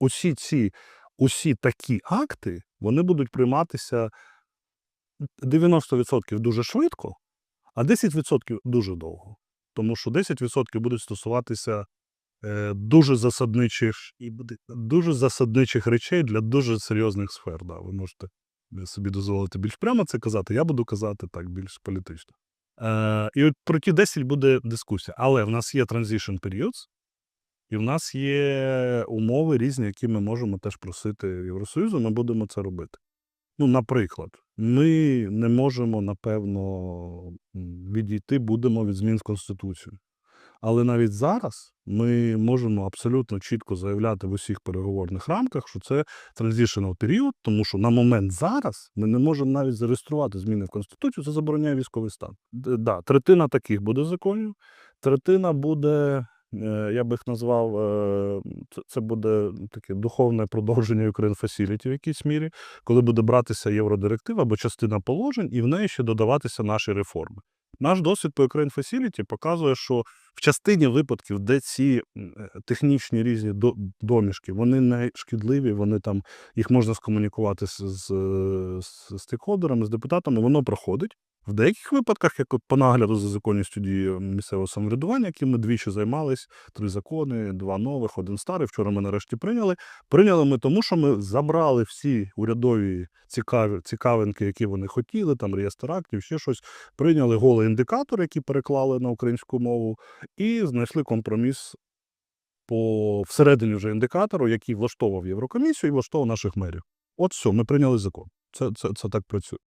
усі ці усі такі акти вони будуть прийматися 90% дуже швидко, а 10% дуже довго. Тому що 10% будуть стосуватися е, дуже засадничих і дуже засадничих речей для дуже серйозних сфер. Да. Ви можете собі дозволити більш прямо це казати. Я буду казати так більш політично. Е, і от про ті 10 буде дискусія. Але в нас є transition periods, і в нас є умови різні, які ми можемо теж просити Євросоюзу. Ми будемо це робити. Ну, наприклад, ми не можемо, напевно, відійти будемо від змін в Конституцію. Але навіть зараз ми можемо абсолютно чітко заявляти в усіх переговорних рамках, що це транзішнл період, тому що на момент зараз ми не можемо навіть зареєструвати зміни в Конституцію, це забороняє військовий стан. Да, третина таких буде законів, третина буде. Е, Я би їх назвав, е, це- буде таке духовне продовження Ukraine Facility в якійсь мірі, коли буде братися євродиректива або частина положень, і в неї ще додаватися наші реформи. Наш досвід по Ukraine Facility показує, що в частині випадків, де ці е, технічні різні домішки, вони не шкідливі, вони там їх можна скомунікувати з, з, з стейкхолдерами, з депутатами, воно проходить. В деяких випадках, як от по нагляду за законністю дії місцевого самоврядування, яким ми двічі займались, три закони, два нових, один старий. Вчора ми нарешті прийняли. Прийняли ми тому, що ми забрали всі урядові цікаві цікавинки, які вони хотіли, там реєстр актів, ще щось. Прийняли голий індикатор, який переклали на українську мову, і знайшли компроміс по всередині вже індикатору, який влаштовував Єврокомісію і влаштовував наших мерів. От все, ми прийняли закон. Це, це, це так працює.